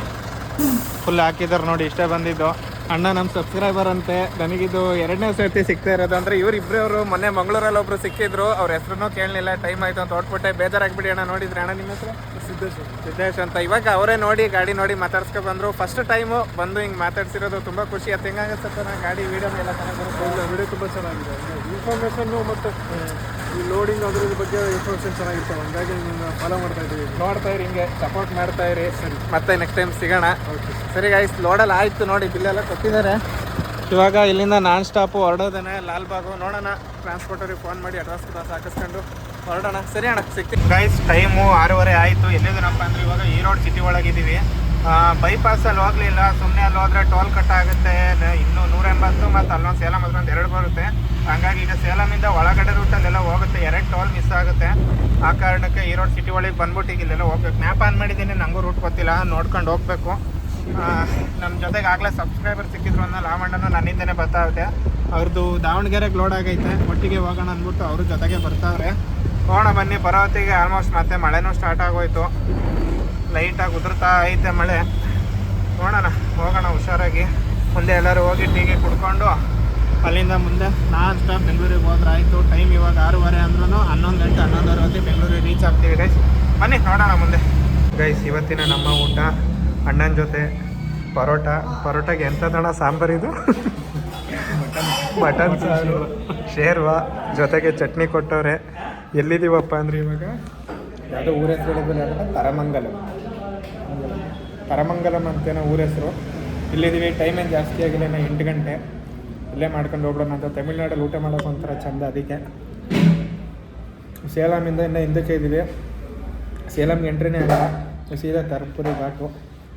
ಫುಲ್ ಹಾಕಿದ್ದಾರೆ ನೋಡಿ, ಇಷ್ಟೇ ಬಂದಿದ್ದು. ಅಣ್ಣ ನಮ್ಮ ಸಬ್ಸ್ಕ್ರೈಬರ್ ಅಂತೆ. ನನಗಿದು ಎರಡನೇ ಸರ್ತಿ ಸಿಗ್ತಾ ಇರೋದು ಅಂದರೆ ಇವರಿಬ್ಬರೇ ಅವರು ಮೊನ್ನೆ ಮಂಗಳೂರಲ್ಲಿ ಒಬ್ರು ಸಿಕ್ಕಿದ್ರು. ಅವ್ರ ಹೆಸ್ರೂ ಕೇಳಲಿಲ್ಲ ಟೈಮ್ ಆಯಿತು ಅಂತ ಹೊಟ್ಬಿಟ್ಟೆ ಬೇಜಾರಾಗ್ಬಿಡಿ ಅಣ್ಣ ನೋಡಿದ್ರೆ ಅಣ್ಣ ನಿಮ್ಮ ಹೆಸರು? ಸಿದ್ದೇಶ್ ಸಿದ್ದೇಶ್ ಅಂತ. ಇವಾಗ ಅವರೇ ನೋಡಿ ಗಾಡಿ ನೋಡಿ ಮಾತಾಡ್ಸ್ಕೊ ಬಂದರು. ಫಸ್ಟ್ ಟೈಮು ಬಂದು ಹಿಂಗೆ ಮಾತಾಡ್ಸಿರೋದು ತುಂಬ ಖುಷಿ. ಆಯ್ತು ಹೆಂಗಾಗುತ್ತೆ ನಾನು ಗಾಡಿ ವೀಡಿಯೋ ಎಲ್ಲ ಚೆನ್ನಾಗಿ ವಿಡಿಯೋ ತುಂಬ ಚೆನ್ನಾಗಿದೆ. ಇನ್ಫಾರ್ಮೇಷನ್ನು ಮತ್ತು ಈ ಲೋಡಿಂಗ್ ಅದ್ರ ಬಗ್ಗೆ ಇನ್ಫಾರ್ಮೇಷನ್ ಚೆನ್ನಾಗಿರ್ತಾವೆ? ಹಂಗಾಗಿ ನಿಮ್ಮನ್ನ ಫಾಲೋ ಮಾಡ್ತಾ ಇದ್ದೀವಿ ನೋಡ್ತಾ ಇರಿ ಹಿಂಗೆ ಸಪೋರ್ಟ್ ಮಾಡ್ತಾ ಇರಿ. ಸರಿ. ಮತ್ತೆ ನೆಕ್ಸ್ಟ್ ಟೈಮ್ ಸಿಗೋಣ. ಸರಿ ಗಾಯ್ಸ್ ಲೋಡಲ್ಲಿ ಆಯಿತು ನೋಡಿ ಬಿಲ್ಲೆಲ್ಲ ಕೊಟ್ಟಿದ್ದಾರೆ. ಇವಾಗ ಇಲ್ಲಿಂದ ನಾನ್ ಸ್ಟಾಪು ಹೊರಡೋದೇನೆ ಲಾಲ್ಬಾಗು ನೋಡೋಣ ಟ್ರಾನ್ಸ್ಪೋರ್ಟರಿಗೆ ಫೋನ್ ಮಾಡಿ ಅಡ್ರೆಸ್ ಕ್ಲಾಸ್ ಹಾಕಿಸ್ಕೊಂಡು ಹೊರಡೋಣ. ಸರಿ ಅಣ್ಣ ಸಿಗ್ತೀವಿ ಗೈಸ್ ಟೈಮು ಆರೂವರೆ ಆಯಿತು. ಎಲ್ಲಿದ್ದೀನಪ್ಪ ಅಂದ್ರೆ ಇವಾಗ ಈರೋಡ್ ಸಿಟಿ ಒಳಗಿದ್ದೀವಿ. ಬೈಪಾಸಲ್ಲಿ ಹೋಗ್ಲಿಲ್ಲ ಸುಮ್ಮನೆ ಅಲ್ಲಿ ಹೋದ್ರೆ ಟೋಲ್ ಕಟ್ ಆಗುತ್ತೆ ಇನ್ನು ನೂರ ಎಂಬತ್ತು ಮತ್ತು ಅಲ್ಲೊಂದು ಸೇಲಂ ಒಂದು ಎರಡು ಬರುತ್ತೆ. ಹಂಗಾಗಿ ಈಗ ಸೇಲಮಿಂದ ಒಳಗಡೆ ರೂಟಲ್ಲೆಲ್ಲ ಹೋಗುತ್ತೆ, ಎರಡು ಟೋಲ್ ಮಿಸ್ ಆಗುತ್ತೆ. ಆ ಕಾರಣಕ್ಕೆ ಈ ರೋಡ್ ಸಿಟಿ ಒಳಗೆ ಬಂದ್ಬಿಟ್ಟು ಈಗ ಇಲ್ಲೆಲ್ಲ ಹೋಗ್ಬೇಕು. ಮ್ಯಾಪ್ ಆನ್ ಮಾಡಿದ್ದೀನಿ ನನಗೂ ರೂಟ್ ಗೊತ್ತಿಲ್ಲ, ನೋಡ್ಕೊಂಡು ಹೋಗ್ಬೇಕು. ನಮ್ಮ ಜೊತೆಗೆ ಆಗಲೇ ಸಬ್ಸ್ಕ್ರೈಬರ್ ಸಿಕ್ಕಿದ್ರು ಅನ್ನೋ ಲಾವಣ್ಣನೂ ನನ್ನಿಂದನೇ ಬರ್ತಾವ್ರೆ ಅವ್ರದ್ದು ದಾವಣಗೆರೆಗೆ ಲೋಡ್ ಆಗೈತೆ, ಒಟ್ಟಿಗೆ ಹೋಗೋಣ ಅಂದ್ಬಿಟ್ಟು ಅವ್ರ ಜೊತೆಗೆ ಬರ್ತಾವ್ರೆ. ಹೋಗೋಣ ಬನ್ನಿ ಬರೋತ್ತಿಗೆ ಆಲ್ಮೋಸ್ಟ್ ಮತ್ತೆ ಮಳೆನೂ ಸ್ಟಾರ್ಟ್ ಆಗೋಯ್ತು. ಲೈಟಾಗಿ ಉದುರ್ತಾ ಐತೆ ಮಳೆ. ನೋಡೋಣ, ಹೋಗೋಣ ಹುಷಾರಾಗಿ. ಮುಂದೆ ಎಲ್ಲರೂ ಹೋಗಿ ಟೀಗೆ ಕುಡ್ಕೊಂಡು ಅಲ್ಲಿಂದ ಮುಂದೆ ನಾನ್ ಸ್ಟಾಪ್ ಬೆಂಗಳೂರಿಗೆ ಹೋದ್ರೆ ಆಯಿತು. ಟೈಮ್ ಇವಾಗ ಆರೂವರೆ ಅಂದ್ರೂ ಹನ್ನೊಂದು ಗಂಟೆ, ಹನ್ನೊಂದುವರೆ ಹೊತ್ತಿ ಬೆಂಗಳೂರಿಗೆ ರೀಚ್ ಆಗ್ತೀವಿ ಗೈಸ್ ಬನ್ನಿ, ನೋಡೋಣ ಮುಂದೆ. ಗೈಸ್ ಇವತ್ತಿನ ನಮ್ಮ ಊಟ, ಅಣ್ಣನ ಜೊತೆ ಪರೋಟ. ಪರೋಟಗೆ ಎಂಥದಣ್ಣ ಸಾಂಬಾರಿದು ಮಟನ್ ಸಾರು. ಶೇರ್ವಾ. ಜೊತೆಗೆ ಚಟ್ನಿ ಕೊಟ್ಟವ್ರೆ. ಎಲ್ಲಿದ್ದೀವಪ್ಪ ಅಂದ್ರೆ ಇವಾಗ? ಯಾವುದೋ ಊರ ಹೇಳಿದ್ಮೇಲೆ ತರಮಂಗಲಂ. ತರಮಂಗಲಂ ಅಂತೇನೋ ಊರ ಹೆಸರು. ಇಲ್ಲಿದ್ದೀವಿ ಟೈಮ್ ಏನು ಜಾಸ್ತಿ ಆಗಿಲ್ಲ ಎಂಟು ಗಂಟೆ. ಇಲ್ಲೇ ಮಾಡ್ಕೊಂಡು ಹೋಗ್ಬಿಡೋಣ ಅಂತ ತಮಿಳ್ನಾಡಲ್ಲಿ ಊಟ ಮಾಡೋಕೆ ಒಂಥರ ಚಂದ ಅದಕ್ಕೆ. ಸೇಲಮಿಂದ ಇನ್ನು ಹಿಂದಕ್ಕೆ ಇದ್ದೀವಿ ಸೇಲಮ್ಗೆ ಎಂಟ್ರಿನೇ ಆಗಲ್ಲ ಸೀದಾ ತರ್ಪುರಿ ಘಾಟು.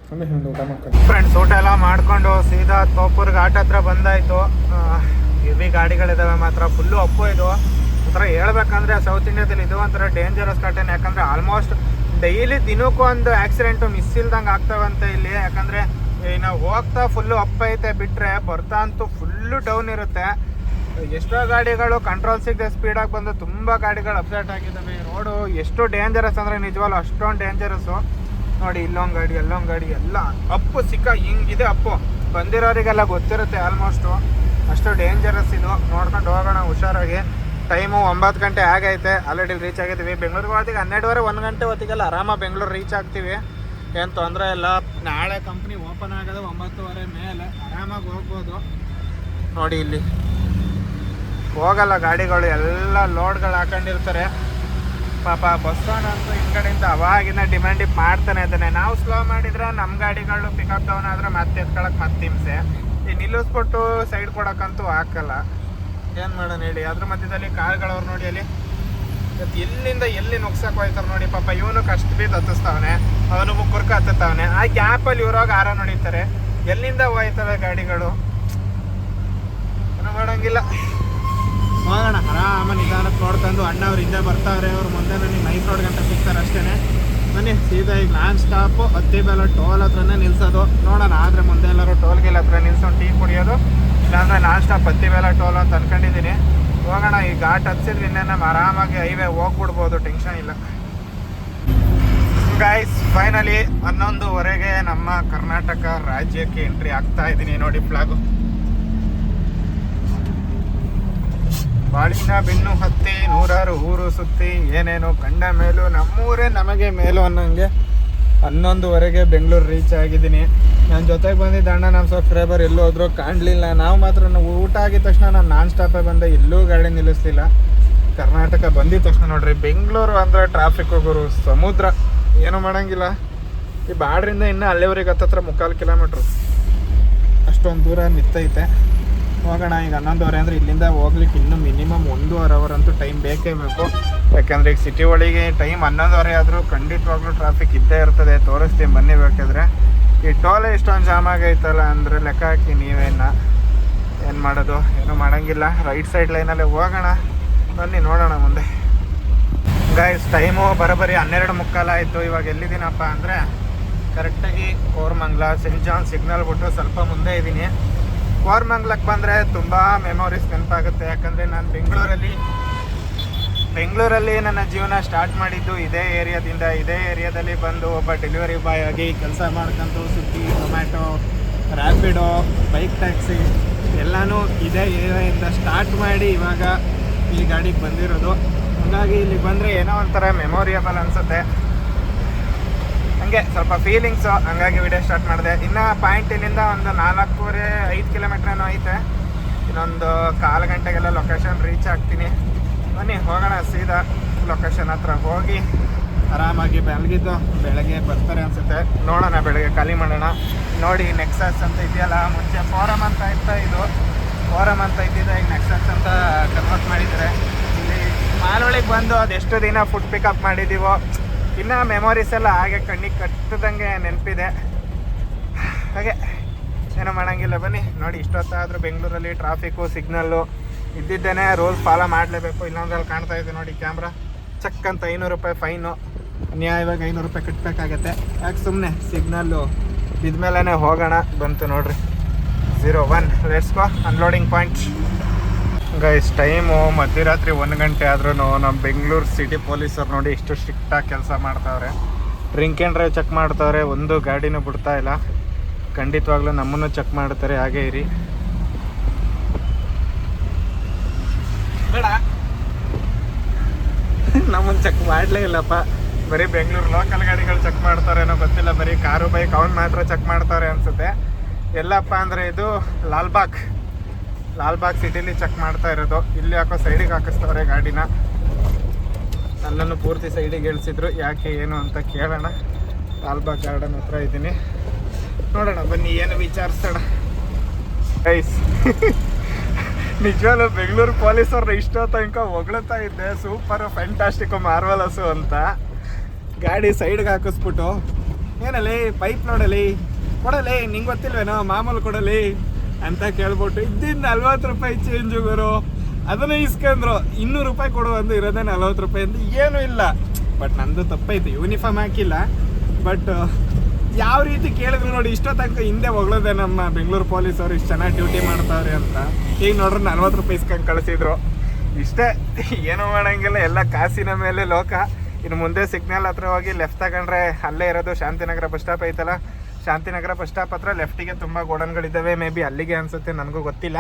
ಸುಮ್ಮನೆ ಒಂದು ಊಟ ಮಾಡ್ಕೊಂಡು. ಫ್ರೆಂಡ್ಸ್ ಊಟ ಎಲ್ಲ ಮಾಡ್ಕೊಂಡು ಸೀದಾ ತೋಪುರ್ ಘಾಟ್ ಹತ್ರ ಬಂದಾಯಿತು. ಹೆವಿ ಗಾಡಿಗಳಿದ್ದಾವೆ ಮಾತ್ರ. ಫುಲ್ಲು ಅಪ್ಪು ಇದು. ಒಂಥರ ಹೇಳ್ಬೇಕಂದ್ರೆ ಸೌತ್ ಇಂಡಿಯಾದಲ್ಲಿ ಇದು ಒಂಥರ ಡೇಂಜರಸ್ ಘಟನೆ ಯಾಕಂದರೆ ಆಲ್ಮೋಸ್ಟ್ ಡೈಲಿ ದಿನಕ್ಕೂ ಒಂದು ಆಕ್ಸಿಡೆಂಟು ಮಿಸ್ ಇಲ್ದಂಗೆ ಆಗ್ತಾವಂತೆ ಇಲ್ಲಿ. ಯಾಕಂದರೆ ನಾವು ಹೋಗ್ತಾ ಫುಲ್ಲು ಅಪ್ ಐತೆ ಬಿಟ್ಟರೆ ಬರ್ತಾ ಅಂತೂ ಫುಲ್ಲು ಡೌನ್ ಇರುತ್ತೆ. ಎಷ್ಟೋ ಗಾಡಿಗಳು ಕಂಟ್ರೋಲ್ ಸಿಗದೆ ಸ್ಪೀಡಾಗಿ ಬಂದು ತುಂಬ ಗಾಡಿಗಳು ಅಪ್ಸೆಟ್ ಆಗಿದ್ದಾವೆ ಈ ರೋಡು ಎಷ್ಟು ಡೇಂಜರಸ್ ಅಂದರೆ ನಿಜವಾಗ್ಲು ಅಷ್ಟೊಂದು ಡೇಂಜರಸ್ಸು ನೋಡಿ, ಇಲ್ಲೊಂದು ಗಾಡಿ ಅಲ್ಲೊಂದು ಗಾಡಿ, ಎಲ್ಲ ಅಪ್ಪು, ಸಿಕ್ಕ, ಹಿಂಗಿದೆ ಅಪ್ಪು. ಬಂದಿರೋರಿಗೆಲ್ಲ ಗೊತ್ತಿರುತ್ತೆ ಆಲ್ಮೋಸ್ಟು ಅಷ್ಟು ಡೇಂಜರಸ್ ಇದು. ನೋಡ್ಕೊಂಡು ಹೋಗೋಣ ಹುಷಾರಾಗಿ. ಟೈಮು ಒಂಬತ್ತು ಗಂಟೆ ಆಗೈತೆ. ಆಲ್ರೆಡಿ ರೀಚ್ ಆಗಿದ್ದೀವಿ ಬೆಂಗಳೂರಿಗೆ ಹೊತ್ತಿಗೆ ಹನ್ನೆರಡುವರೆ, ಒಂದು ಗಂಟೆ ಹೊತ್ತಿಗೆಲ್ಲ ಆರಾಮಾಗಿ ಬೆಂಗಳೂರು ರೀಚ್ ಆಗ್ತೀವಿ. ಏನು ತೊಂದರೆ ಇಲ್ಲ. ನಾಳೆ ಕಂಪ್ನಿ ಓಪನ್ ಆಗೋದು ಒಂಬತ್ತುವರೆ ಮೇಲೆ ಆರಾಮಾಗಿ ಹೋಗ್ಬೋದು. ನೋಡಿ ಇಲ್ಲಿ. ಹೋಗಲ್ಲ ಗಾಡಿಗಳು. ಎಲ್ಲ ಲೋಡ್ಗಳು ಹಾಕೊಂಡಿರ್ತಾರೆ. ಪಾಪ ಬಸ್ಸಾನಂತೂ ಈ ಕಡೆಯಿಂದ ಅವಾಗಿನ ಡಿಮ್ಯಾಂಡ್ ಮಾಡ್ತಾನೆ ಇದ್ದಾನೆ. ನಾವು ಸ್ಲೋ ಮಾಡಿದ್ರೆ ನಮ್ಮ ಗಾಡಿಗಳು ಪಿಕಪ್ ಡೌನ್ ಆದರೆ ಮತ್ತೆ ಎತ್ಕೊಳಕ್ಕೆ ಮತ್ತೆ ಹಿಂಸೆ. ಈ ನಿಲ್ಲಿಸ್ಬಿಟ್ಟು ಸೈಡ್ ಕೊಡೋಕ್ಕಂತೂ ಹಾಕಲ್ಲ. ಏನು ಮಾಡೋಣ ಹೇಳಿ? ಅದ್ರ ಮಧ್ಯದಲ್ಲಿ ಕಾರ್ಗಳವ್ರು ನೋಡಿ ಅಲ್ಲಿ. ಎಲ್ಲಿಂದ ಎಲ್ಲಿ ನುಗ್ಸಕ್ ಹೋಯ್ತಾರೆ ನೋಡಿ ಪಾಪ, ಇವನು ಕಷ್ಟ ಬೀದ್ ಹತ್ತಿಸ್ತಾವನೆ, ಅವನು ಕುರ್ಕ ಹತ್ತುತ್ತಾವನೆ. ಆ ಗ್ಯಾಪಲ್ಲಿ ಇವ್ರಾಗ ಆರ ನೋಡಿತಾರೆ ಎಲ್ಲಿಂದ ಹೋಯ್ತವೆ ಗಾಡಿಗಳು? ಮಾಡಂಗಿಲ್ಲ. ಹೋಗೋಣ, ಆರಾಮ ನಿಧಾನಕ್ಕೆ ನೋಡ್ಕೊಂಡು ಅಣ್ಣ ಅವ್ರು ಹಿಂದೆ ಬರ್ತಾವ್ರೆ, ಅವ್ರು ಮುಂದೆ ನನಗೆ ನೈಟ್ ರೋಡ್ ಗಂಟೆ ಸಿಗ್ತಾರೆ ಅಷ್ಟೇ ಬನ್ನಿ, ಸೀದಾ ಈಗ ನಾನ್ ಸ್ಟಾಪು ಹತ್ತಿ ಬೆಲ್ಲ ಟೋಲ್ ಹತ್ರನೇ ನಿಲ್ಸೋದು. ನೋಡೋಣ, ಆದರೆ ಮುಂದೆ ಎಲ್ಲರೂ ಟೋಲ್ ಗಿಲ್ ಹತ್ರ ನಿಲ್ಸೋಣ ಟೀ ಕುಡಿಯೋದು. ನಾನ್ ಸ್ಟಾಪ್ ಹತ್ತಿ ಬೆಲ್ಲ ಟೋಲ್ ಅಂತ ಅನ್ಕೊಂಡಿದ್ದೀನಿ. ಹೋಗೋಣ, ಈ ಘಾಟ್ ಹತ್ಸಿದ್ರೆ ಇನ್ನೇ ನಮ್ಮ ಆರಾಮಾಗಿ ಹೈವೇ ಹೋಗ್ಬಿಡ್ಬೋದು ಟೆನ್ಷನ್ ಇಲ್ಲ. ಗಾಯ್ಸ್ ಫೈನಲಿ ಹನ್ನೊಂದುವರೆಗೆ ನಮ್ಮ ಕರ್ನಾಟಕ ರಾಜ್ಯಕ್ಕೆ ಎಂಟ್ರಿ ಆಗ್ತಾ ಇದ್ದೀನಿ ನೋಡಿ ಫ್ಲಾಗು ಬಾಳಿನ ಬೆನ್ನು ಹತ್ತಿ ನೂರಾರು ಊರು ಸುತ್ತಿ ಏನೇನು ಕಂಡ ಮೇಲೂ ನಮ್ಮೂರೇ ನಮಗೆ ಮೇಲು ಅನ್ನೋಂಗೆ ಹನ್ನೊಂದುವರೆಗೆ ಬೆಂಗಳೂರು ರೀಚ್ ಆಗಿದ್ದೀನಿ. ನನ್ನ ಜೊತೆಗೆ ಬಂದಿದ್ದ ಅಣ್ಣ ನಮ್ಮ ಸಬ್ಸ್ಕ್ರೈಬರ್ ಎಲ್ಲೂ ಹೋದ್ರು ಕಾಣಲಿಲ್ಲ. ನಾವು ಮಾತ್ರ ಊಟ ಆಗಿದ ತಕ್ಷಣ ನಾನು ನಾನ್ ಸ್ಟಾಪೇ ಬಂದೆ. ಎಲ್ಲೂ ಗಾಡಿ ನಿಲ್ಲಿಸ್ಲಿಲ್ಲ. ಕರ್ನಾಟಕ ಬಂದಿದ ತಕ್ಷಣ ನೋಡ್ರಿ, ಬೆಂಗಳೂರು ಅಂದರೆ ಟ್ರಾಫಿಕ್ ಹೋಗೋರು ಸಮುದ್ರ. ಏನೂ ಮಾಡೋಂಗಿಲ್ಲ. ಈ ಬಾಡ್ರಿಂದ ಇನ್ನೂ ಅಲ್ಲಿವರೆಗೆ ಹತ್ತತ್ರ ಮುಕ್ಕಾಲು ಕಿಲೋಮೀಟ್ರು ಅಷ್ಟೊಂದು ದೂರ ನಿತ್ತೈತೆ ಹೋಗೋಣ. ಈಗ ಹನ್ನೊಂದುವರೆ ಅಂದರೆ ಇಲ್ಲಿಂದ ಹೋಗ್ಲಿಕ್ಕೆ ಇನ್ನೂ ಮಿನಿಮಮ್ ಒಂದೂವರೆ ಅವರ್ ಅಂತೂ ಟೈಮ್ ಬೇಕೇ ಬೇಕು. ಯಾಕಂದರೆ ಈಗ ಸಿಟಿ ಒಳಗೆ ಟೈಮ್ ಹನ್ನೊಂದುವರೆ ಆದರೂ ಖಂಡಿತವಾಗ್ಲೂ ಟ್ರಾಫಿಕ್ ಇದ್ದೇ ಇರ್ತದೆ. ತೋರಿಸ್ತೀನಿ ಬನ್ನಿ ಬೇಕಾದ್ರೆ. ಈ ಟೋಲ್ ಇಷ್ಟೊಂದು ಜಾಮ್ ಆಗೈತಲ್ಲ ಅಂದರೆ ಲೆಕ್ಕ ಹಾಕಿ ನೀವೇನ ಏನು ಮಾಡೋದು? ಏನೂ ಮಾಡೋಂಗಿಲ್ಲ. ರೈಟ್ ಸೈಡ್ ಲೈನಲ್ಲೇ ಹೋಗೋಣ. ಬನ್ನಿ ನೋಡೋಣ ಮುಂದೆ. ಗೈಸ್ ಟೈಮು ಬರೋಬ್ಬರಿ ಹನ್ನೆರಡು ಮುಕ್ಕಾಲ ಆಯಿತು. ಇವಾಗ ಎಲ್ಲಿದ್ದೀನಪ್ಪ ಅಂದರೆ ಕರೆಕ್ಟಾಗಿ ಕೋರ್ಮಂಗ್ಲ ಸೆಂಟ್ ಜಾನ್ ಸಿಗ್ನಲ್ ಬಿಟ್ಟು ಸ್ವಲ್ಪ ಮುಂದೆ ಇದ್ದೀನಿ. ಕೋರ್ಮಂಗ್ಲಕ್ಕೆ ಬಂದರೆ ತುಂಬ ಮೆಮೊರೀಸ್ ನೆನಪಾಗುತ್ತೆ. ಯಾಕಂದರೆ ನಾನು ಬೆಂಗಳೂರಲ್ಲಿ ಬೆಂಗಳೂರಲ್ಲಿ ನನ್ನ ಜೀವನ ಸ್ಟಾರ್ಟ್ ಮಾಡಿದ್ದು ಇದೇ ಏರಿಯಾದಿಂದ ಇದೇ ಏರಿಯಾದಲ್ಲಿ ಬಂದು ಒಬ್ಬ ಡೆಲಿವರಿ ಬಾಯ್ ಆಗಿ ಕೆಲಸ ಮಾಡ್ಕೊಂಡು Swiggy Zomato Rapido bike taxi ಎಲ್ಲನೂ ಇದೇ ಏರಿಯಾದಿಂದ ಸ್ಟಾರ್ಟ್ ಮಾಡಿ ಇವಾಗ ಈ ಗಾಡಿಗೆ ಬಂದಿರೋದು. ಹಾಗಾಗಿ ಇಲ್ಲಿಗೆ ಬಂದರೆ ಏನೋ ಒಂಥರ ಮೆಮೊರಿಯಬಲ್ ಅನಿಸುತ್ತೆ. ಹಂಗೆ ಸ್ವಲ್ಪ ಫೀಲಿಂಗ್ಸು ಹಂಗಾಗಿ ವಿಡಿಯೋ ಸ್ಟಾರ್ಟ್ ಮಾಡಿದೆ. ಇನ್ನ ಪಾಯಿಂಟ್ ಇಲ್ಲಿಂದ ಒಂದು ನಾಲ್ಕೂವರೆ, ಐದು ಕಿಲೋಮೀಟ್ರ್ ಏನೋ ಐತೆ. ಇನ್ನೊಂದು ಕಾಲು ಗಂಟೆಗೆಲ್ಲ ಲೊಕೇಶನ್ ರೀಚ್ ಆಗ್ತೀನಿ. ಬನ್ನಿ, ಹೋಗೋಣ ಸೀದಾ ಲೊಕೇಶನ್ ಹತ್ರ. ಹೋಗಿ ಆರಾಮಾಗಿ ಬೆಳಗಿದ್ದು ಬೆಳಗ್ಗೆ ಬರ್ತಾರೆ ಅನ್ಸುತ್ತೆ. ನೋಡೋಣ ಬೆಳಗ್ಗೆ ಖಾಲಿ ಮಾಡೋಣ. ನೋಡಿ ನೆಕ್ಸಸ್ ಅಂತ ಇದೆಯಲ್ಲ, ಮುಂಚೆ ಫೋರಮ್ ಅಂತ ಇತ್ತ ಇದು. ಫೋರಮ್ ಅಂತ ಇದ್ದಿದ್ದು ಈಗ ನೆಕ್ಸಸ್ ಅಂತ ಕನ್ವರ್ಟ್ ಮಾಡಿದ್ದಾರೆ. ಇಲ್ಲಿ ಮಾಲೊಳಗೆ ಬಂದು ಅದೆಷ್ಟು ದಿನ ಫುಡ್ ಪಿಕಪ್ ಮಾಡಿದ್ದೀವೋ ಇನ್ನು ಮೆಮೊರೀಸ್ ಎಲ್ಲ ಹಾಗೆ ಕಣ್ಣಿಗೆ ಕಟ್ಟದಂಗೆ ನೆನಪಿದೆ. ಹಾಗೆ, ಏನೋ ಮಾಡೋಂಗಿಲ್ಲ. ಬನ್ನಿ, ನೋಡಿ, ಇಷ್ಟೊತ್ತಾದರೂ ಬೆಂಗಳೂರಲ್ಲಿ ಟ್ರಾಫಿಕ್ಕು ಸಿಗ್ನಲ್ಲು ಇದ್ದಿದ್ದೇನೆ ರೂಲ್ಸ್ ಫಾಲೋ ಮಾಡಲೇಬೇಕು. ಇಲ್ಲಾಂದ್ರೆ ಅಲ್ಲಿ ಕಾಣ್ತಾ ಇದೆ ನೋಡಿ ಕ್ಯಾಮ್ರಾ ಚಕ್ ಅಂತ ಐನೂರು ರೂಪಾಯಿ ಫೈನು ನ್ಯಾಯವಾಗಿ ಐನೂರು ರೂಪಾಯಿ ಕಟ್ಟಬೇಕಾಗತ್ತೆ ಯಾಕೆ ಸುಮ್ಮನೆ ಸಿಗ್ನಲ್ಲು ಇದ್ಮೇಲೆ ಹೋಗೋಣ? ಬಂತು ನೋಡ್ರಿ. Zero one let's go unloading point guys time ಮಧ್ಯರಾತ್ರಿ ಒಂದು ಗಂಟೆ ಆದ್ರೂ ನಮ್ಮ ಬೆಂಗಳೂರು ಸಿಟಿ ಪೊಲೀಸರು ನೋಡಿ ಇಷ್ಟು ಸ್ಟ್ರಿಕ್ಟಾಗಿ ಕೆಲಸ ಮಾಡ್ತಾವ್ರೆ. ಡ್ರಿಂಕ್ ಆ್ಯಂಡ್ ಡ್ರೈವ್ ಚೆಕ್ ಮಾಡ್ತಾವ್ರೆ, ಒಂದು ಗಾಡಿನೂ ಬಿಡ್ತಾ ಇಲ್ಲ. ಖಂಡಿತವಾಗ್ಲೂ ನಮ್ಮನ್ನು ಚೆಕ್ ಮಾಡ್ತಾರೆ, ಹಾಗೆ ಇರಿ. ನಮ್ಮನ್ನು ಚೆಕ್ ಮಾಡಲೇ ಇಲ್ಲಪ್ಪ. ಬರೀ ಬೆಂಗಳೂರು ಲೋಕಲ್ ಗಾಡಿಗಳು ಚೆಕ್ ಮಾಡ್ತಾರೇನೋ ಗೊತ್ತಿಲ್ಲ, ಬರೀ ಕಾರು ಬೈಕ್ ಅವ್ನು ಮಾತ್ರ ಚೆಕ್ ಮಾಡ್ತಾರೆ ಅನ್ಸುತ್ತೆ. ಎಲ್ಲಪ್ಪ ಅಂದರೆ ಇದು ಲಾಲ್ಬಾಗ್. ಲಾಲ್ಬಾಗ್ ಸಿಟಿಲಿ ಚೆಕ್ ಮಾಡ್ತಾ ಇರೋದು. ಇಲ್ಲಿ ಯಾಕೋ ಸೈಡಿಗೆ ಹಾಕಿಸ್ತವ್ರೆ ಗಾಡಿನ. ನನ್ನನ್ನು ಪೂರ್ತಿ ಸೈಡಿಗೆ ಇಳಿಸಿದ್ರು. ಯಾಕೆ, ಏನು ಅಂತ ಕೇಳೋಣ. ಲಾಲ್ಬಾಗ್ ಗಾರ್ಡನ್ ಹತ್ರ ಇದ್ದೀನಿ. ನೋಡೋಣ, ಬನ್ನಿ, ಏನು ವಿಚಾರಿಸೋಣ. ಐಸ್ ನಿಜವಾಗ್ಲೂ ಬೆಂಗಳೂರು ಪೊಲೀಸವ್ರನ್ನ ಇಷ್ಟೋ ತನಕ ಹೊಗಳ್ತಾ ಇದ್ದೆ. ಸೂಪರ್ ಫ್ಯಾಂಟಾಸ್ಟಿಕ್ ಮಾರ್ವಲಸು ಅಂತ. ಗಾಡಿ ಸೈಡ್ಗೆ ಹಾಕಿಸ್ಬಿಟ್ಟು ಏನಲ್ಲಿ ಪೈಪ್ ನೋಡಲಿ. ಕೊಡಲಿ, ನಿಂಗೆ ಗೊತ್ತಿಲ್ವೇನೋ, ಮಾಮೂಲು ಕೊಡಲಿ. ಅಂತ ಕೇಳ್ಬಿಟ್ಟು ಇದ್ದಿದ್ದು ನಲ್ವತ್ತು ರೂಪಾಯಿ ಚೇಂಜ್ ಗುರು. ಅದನ್ನ ಇಸ್ಕೊಂಡ್ರು. ಇನ್ನೂರು ರೂಪಾಯಿ ಕೊಡು ಅಂದು ಇರೋದೇ ನಲ್ವತ್ತು ರೂಪಾಯಿ ಅಂತ ಏನೂ ಇಲ್ಲ. ಬಟ್ ನಂದು ತಪ್ಪೈತೆ. ಯೂನಿಫಾರ್ಮ್ ಹಾಕಿಲ್ಲ. ಬಟ್ ಯಾವ ರೀತಿ ಕೇಳಿದ್ರು ನೋಡಿ, ಇಷ್ಟೋ ತನಕ ಹಿಂದೆ ಹೊಗಳೋದೆ ನಮ್ಮ ಬೆಂಗಳೂರು ಪೊಲೀಸ್ ಅವ್ರು ಇಷ್ಟು ಚೆನ್ನಾಗಿ ಡ್ಯೂಟಿ ಮಾಡ್ತಾವ್ರೆ ಅಂತ. ಈಗ ನೋಡ್ರಿ ನಲ್ವತ್ತು ರೂಪಾಯಿ ಇಸ್ಕೊಂಡು ಕಳಿಸಿದ್ರು. ಇಷ್ಟೇ. ಏನೂ ಮಾಡಂಗಿಲ್ಲ. ಎಲ್ಲ ಕಾಸಿನ ಮೇಲೆ ಲೋಕ. ಇನ್ನು ಮುಂದೆ ಸಿಗ್ನಲ್ ಹತ್ರ ಹೋಗಿ ಲೆಫ್ಟ್ ತಗೊಂಡ್ರೆ ಅಲ್ಲೇ ಇರೋದು ಶಾಂತಿನಗರ ಬಸ್ ಸ್ಟಾಪ್ ಐತಲ್ಲ. ಶಾಂತಿನಗರ ಬಸ್ ಸ್ಟಾಪ್ ಹತ್ರ ಲೆಫ್ಟಿಗೆ ತುಂಬ ಗೋಡನ್ಗಳಿದ್ದಾವೆ, ಮೇ ಬಿ ಅಲ್ಲಿಗೆ ಅನ್ಸುತ್ತೆ, ನನಗೂ ಗೊತ್ತಿಲ್ಲ.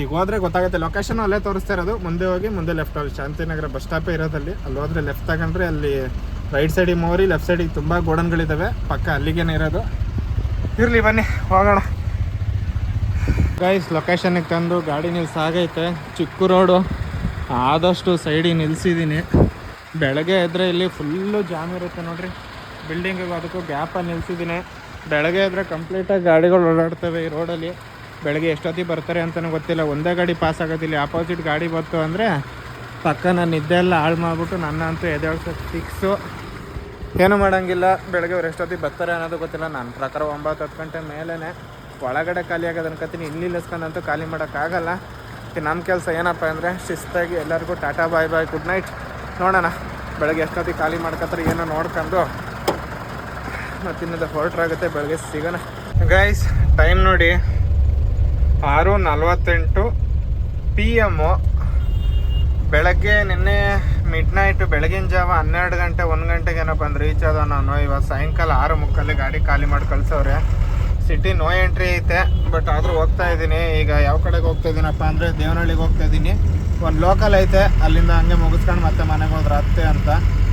ಈಗ ಹೋದ್ರೆ ಗೊತ್ತಾಗುತ್ತೆ ಲೊಕೇಶನ್ ಅಲ್ಲೇ ತೋರಿಸ್ತಾ ಇರೋದು. ಮುಂದೆ ಹೋಗಿ, ಮುಂದೆ ಲೆಫ್ಟ್ ಅಲ್ಲಿ ಶಾಂತಿನಗರ ಬಸ್ ಸ್ಟಾಪೇ ಇರೋದಲ್ಲಿ. ಅಲ್ಲಿ ಹೋದ್ರೆ ಲೆಫ್ಟ್ ತಗೊಂಡ್ರೆ ಅಲ್ಲಿ ರೈಟ್ ಸೈಡಿಗೆ ಮೋರಿ ಲೆಫ್ಟ್ ಸೈಡಿಗೆ ತುಂಬ ಗೋಡನ್ಗಳಿದ್ದಾವೆ. ಪಕ್ಕ ಅಲ್ಲಿಗೇನೆ ಇರೋದು. ಇರಲಿ ಬನ್ನಿ, ಹೋಗೋಣ. ಗೈಸ್ ಲೊಕೇಶನ್ಗೆ ತಂದು ಗಾಡಿ ನಿಲ್ಸಾಗೈತೆ ಚಿಕ್ಕ ರೋಡು ಆದಷ್ಟು ಸೈಡಿಗೆ ನಿಲ್ಸಿದ್ದೀನಿ. ಬೆಳಗ್ಗೆ ಇದ್ದರೆ ಇಲ್ಲಿ ಫುಲ್ಲು ಜಾಮ್ ಇರುತ್ತೆ ನೋಡಿರಿ. ಬಿಲ್ಡಿಂಗ್ ಅದಕ್ಕೂ ಗ್ಯಾಪಲ್ಲಿ ನಿಲ್ಸಿದ್ದೀನಿ. ಬೆಳಗ್ಗೆ ಆದರೆ ಕಂಪ್ಲೀಟಾಗಿ ಗಾಡಿಗಳು ಓಡಾಡ್ತವೆ ಈ ರೋಡಲ್ಲಿ ಬೆಳಗ್ಗೆ ಎಷ್ಟೊತ್ತಿಗೆ ಬರ್ತಾರೆ ಅಂತಲೂ ಗೊತ್ತಿಲ್ಲ. ಒಂದೇ ಗಾಡಿ ಪಾಸ್ ಆಗೋದಿಲ್ಲ. ಆಪೋಸಿಟ್ ಗಾಡಿ ಬಂತು ಅಂದರೆ ಪಕ್ಕ ನಾನು ಎಲ್ಲ ಹಾಳು ಮಾಡಿಬಿಟ್ಟು ನನ್ನ ಅಂತೂ ಎದ್ದೇಳ್ಸೋದು ಫಿಕ್ಸು ಏನು ಮಾಡೋಂಗಿಲ್ಲ. ಬೆಳಗ್ಗೆ ಅವ್ರು ಎಷ್ಟೊತ್ತಿಗೆ ಬರ್ತಾರೆ ಅನ್ನೋದು ಗೊತ್ತಿಲ್ಲ. ನನ್ನ ಪ್ರಕಾರ ಒಂಬತ್ತು ಹತ್ತು ಗಂಟೆ ಮೇಲೇ ಒಳಗಡೆ ಖಾಲಿ ಆಗೋದು ಅನ್ಕೋತೀನಿ. ಇಲ್ಲಿ ಇಲ್ಲಿಸ್ಕೊಂಡಂತೂ ಖಾಲಿ ಮಾಡೋಕ್ಕಾಗಲ್ಲ ನಮ್ಮ ಕೆಲಸ ಏನಪ್ಪ ಅಂದರೆ ಶಿಸ್ತಾಗಿ ಎಲ್ಲರಿಗೂ tata bye bye good night ನೋಡೋಣ. ಬೆಳಗ್ಗೆ ಎಷ್ಟೊತ್ತಿಗೆ ಖಾಲಿ ಮಾಡ್ಕೊತಾರೆ ಏನೋ ನೋಡ್ಕೊಂಡು ಮತ್ತಿನ್ನದ ಹೊರಟ್ರಾಗುತ್ತೆ, ಬೆಳಗ್ಗೆ ಸಿಗೋಣ. ಗೈಸ್ ಟೈಮ್ ನೋಡಿ ಆರು ನಲ್ವತ್ತೆಂಟು ಪಿ ಎಮ್ಮು ಬೆಳಗ್ಗೆ ನಿನ್ನೆ ಮಿಡ್ ನೈಟ್ ಬೆಳಗಿನ ಜಾವ ಹನ್ನೆರಡು ಗಂಟೆ, ಒಂದು ಗಂಟೆಗೆ ಏನೋ ಬಂದು ರೀಚ್ ಆದ ನಾನು. ಇವಾಗ ಸಾಯಂಕಾಲ ಆರು ಮುಕ್ಕಲ್ಲಿ ಗಾಡಿ ಖಾಲಿ ಮಾಡಿ ಕಳ್ಸವ್ರೆ. ಸಿಟಿ ನೋ ಎಂಟ್ರಿ ಐತೆ ಬಟ್ ಆದರೂ ಹೋಗ್ತಾ ಇದ್ದೀನಿ. ಈಗ ಯಾವ ಕಡೆಗೆ ಹೋಗ್ತಾ ಇದ್ದೀನಪ್ಪ ಅಂದರೆ ದೇವನಹಳ್ಳಿಗೆ ಹೋಗ್ತಾ ಇದ್ದೀನಿ. ಒಂದು ಲೋಕಲ್ ಐತೆ, ಅಲ್ಲಿಂದ ಹಂಗೆ ಮುಗಿಸ್ಕೊಂಡು ಮತ್ತೆ ಮನೆಗೆ ಹೋದ್ರೆ ಅತ್ತೆ ಅಂತ.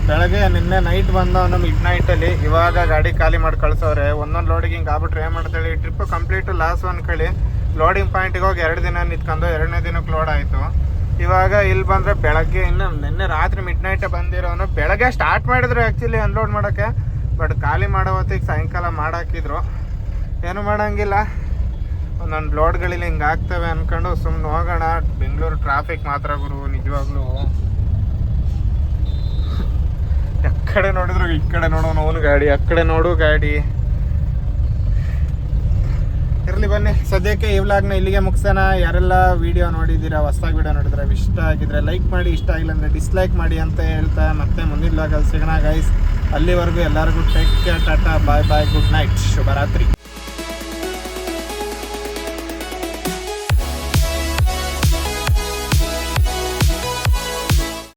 ಬೆಳಗ್ಗೆ ನಿನ್ನೆ ನೈಟ್ ಬಂದವನು ಮಿಡ್ ನೈಟಲ್ಲಿ ಇವಾಗ ಗಾಡಿ ಖಾಲಿ ಮಾಡಿ ಕಳ್ಸವ್ರೆ. ಒಂದೊಂದು ಲೋಡಿಗೆ ಹಿಂಗೆ ಆಗ್ಬಿಟ್ರೆ ಏನು ಮಾಡ್ತಾಳೆ ಟ್ರಿಪ್ ಕಂಪ್ಲೀಟು ಲಾಸ್ ಅನ್ಕೊಳ್ಳಿ ಲೋಡಿಂಗ್ ಪಾಯಿಂಟಿಗೆ ಹೋಗಿ ಎರಡು ದಿನ ನಿಂತ್ಕೊಂಡು ಎರಡನೇ ದಿನಕ್ಕೆ ಲೋಡ್ ಆಯಿತು. ಇವಾಗ ಇಲ್ಲಿ ಬಂದರೆ ಬೆಳಗ್ಗೆ ಇನ್ನು ನಿನ್ನೆ ರಾತ್ರಿ ಮಿಡ್ ನೈಟ್ ಬಂದಿರೋನು, ಬೆಳಗ್ಗೆ ಸ್ಟಾರ್ಟ್ ಮಾಡಿದ್ರು ಆ್ಯಕ್ಚುಲಿ ಅನ್ಲೋಡ್ ಮಾಡೋಕ್ಕೆ. ಬಟ್ ಖಾಲಿ ಮಾಡೋ ಹೊತ್ತಿಗೆ ಸಾಯಂಕಾಲ ಮಾಡಾಕಿದ್ರು. ಏನು ಮಾಡೋಂಗಿಲ್ಲ. ಒಂದೊಂದು ಲೋಡ್ಗಳಲ್ಲಿ ಹಿಂಗೆ ಆಗ್ತವೆ ಅಂದ್ಕೊಂಡು ಸುಮ್ಮನೆ ಹೋಗೋಣ. ಬೆಂಗಳೂರು ಟ್ರಾಫಿಕ್ ಮಾತ್ರ ಗುರು, ನಿಜವಾಗ್ಲೂ. ಎಕ್ಕಡೆ ನೋಡಿದ್ರು, ಈ ಕಡೆ ನೋಡೋಣ ಅವನು ಗಾಡಿ, ಆ ಕಡೆ ನೋಡು ಗಾಡಿ. ಇರಲಿ ಬನ್ನಿ. ಸದ್ಯಕ್ಕೆ ಈ ವ್ಲಾಗ್ನ ಇಲ್ಲಿಗೆ ಮುಗಿಸೋಣ. ಯಾರೆಲ್ಲ ವಿಡಿಯೋ ನೋಡಿದ್ದೀರಾ, ಹೊಸ್ದಾಗಿ ವಿಡಿಯೋ ನೋಡಿದ್ರೆ ಇಷ್ಟ ಆಗಿದ್ರೆ ಲೈಕ್ ಮಾಡಿ, ಇಷ್ಟ ಆಗಿಲ್ಲ ಅಂದರೆ ಡಿಸ್ಲೈಕ್ ಮಾಡಿ ಅಂತ ಹೇಳ್ತಾ ಮತ್ತೆ ಮುಂದಿನ ವ್ಲಾಗಲ್ಲಿ ಸಿಗೋಣ ಗೈಸ್ ಅಲ್ಲಿವರೆಗೂ ಎಲ್ಲರಿಗೂ take care tata bye bye good night ಶುಭರಾತ್ರಿ.